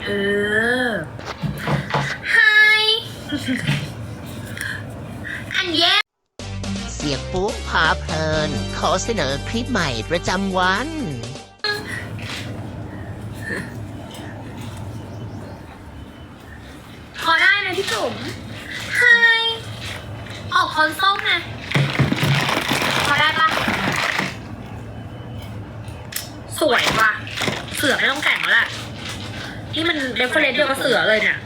เออ Hi อันเย่เสียงปุ๊พาเพลิน ขอเสนอคลิปใหม่ประจำวัน พอได้นะพี่จุ๋ม Hi ออกคอนส้มไงพอได้ปะสวยว่ะ เสือไม่ต้องแต่งแล้วแหละ นี่มันเรฟเฟรนซ์เดียวกับเสือเลยเนี่ย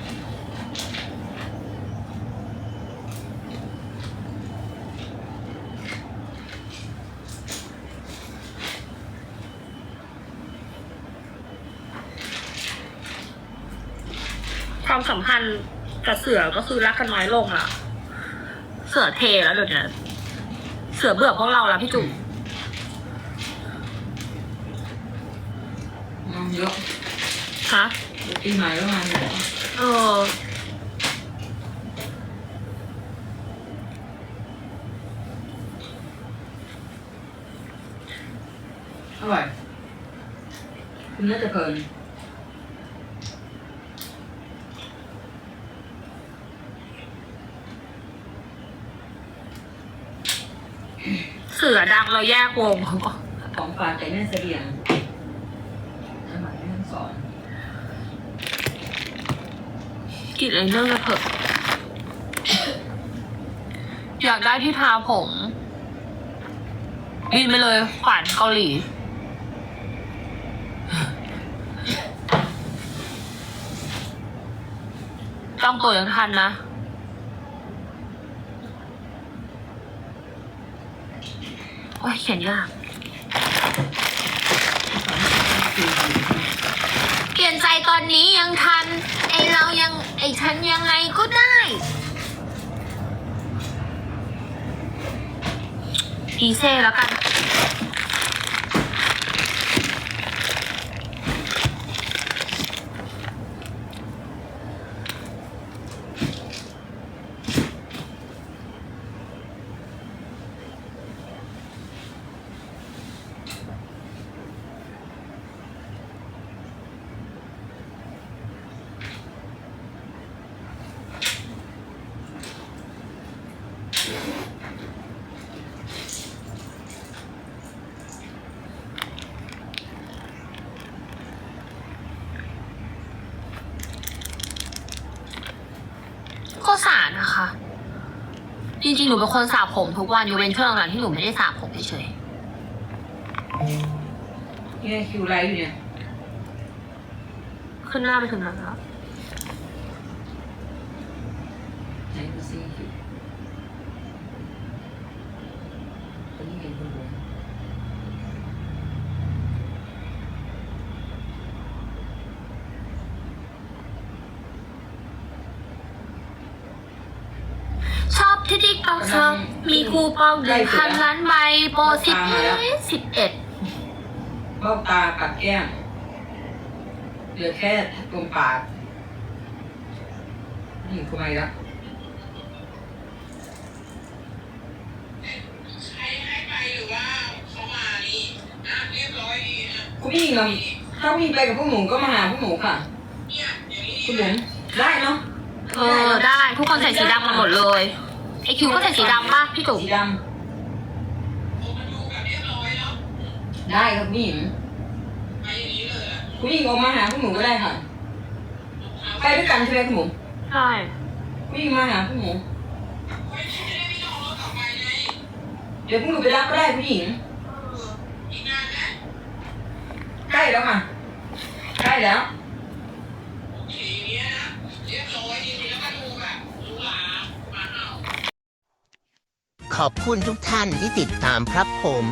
ความสัมพันธ์กับเสือก็คือรักกันน้อยลงอะเสือเทแล้วเดี๋ยวนี้เสือเบื่อพวกเราแล้วพี่จุ๋มงานเยอะฮะ ปีใหม่ก็งานเยอะเอออร่อยคุณน่าจะเพลินเสือดังเราแยกวง ของฝากจากแม่เสบียงสมัยแม่ทั้งสอน กินอะไรเรื่องกันเถอะอยากได้ที่ทาผมบินไปเลยขวานเกาหลี ต้องตัวยังทันนะโอ้ยเขียนยากเปลี่ยนใจตอนนี้ยังทันไอเรายัง ฉันยังไงก็ได้ พีเซ่แล้วกัน ก็สระนะคะ จริงๆ หนูเป็นคนสระผมทุกวันยกเว้นช่วงหลังๆที่หนูไม่ได้สระผมเฉยนี่คิวไลฟ์อยู่เนี่ยๆขึ้นหน้าไปถึงนั้นแล้ว ไหนดูซิคิวตอนนี้เห็นคนเดียว ชอบ ที่ติ๊กต็อกชอบมีคูปองหนึ่งพันล้านใบโปรสิบสิบเอ็ดเบ้าตาปัดแก้มเหลือแค่ตรงปากนี่ทำไมละให้ให้ไปหรือว่าเขามานี่อะเรียบร้อยดีอะคุณพี่เราถ้าพี่ไปกับพวกหนูก็มาหาพวกหนูค่ะเนี่ยอย่างนี้คุณหนูได้เนาะเออได้ ทุกคนใส่สีดำกันหมดเลย ไอคิวก็ใส่สีดำป่ะพี่จุ๋มสีดผมมาดูแบบเรียบร้อยแล้วำได้ครับพี่หญิงไปอย่างนี้เลยอะคุณหญิงออกมาหาพวกหนูก็ได้ค่ะ ไปด้วยกันใช่ไหมคุณหนูใช่คุณหญิงมาหาพวกหนูไม่ใช่จะได้ไม่ต้องเอารถออกไปไงเดี๋ยวพวกหนูไปรับก็ได้คุณหญิงอีกนานนะใกล้แล้วค่ะใกล้แล้ว โอเคเนี้ยนะเรียบร้อยดีแล้วก็ดูแบบหรูหรามาเอา ขอบคุณทุกท่านที่ติดตามครับผม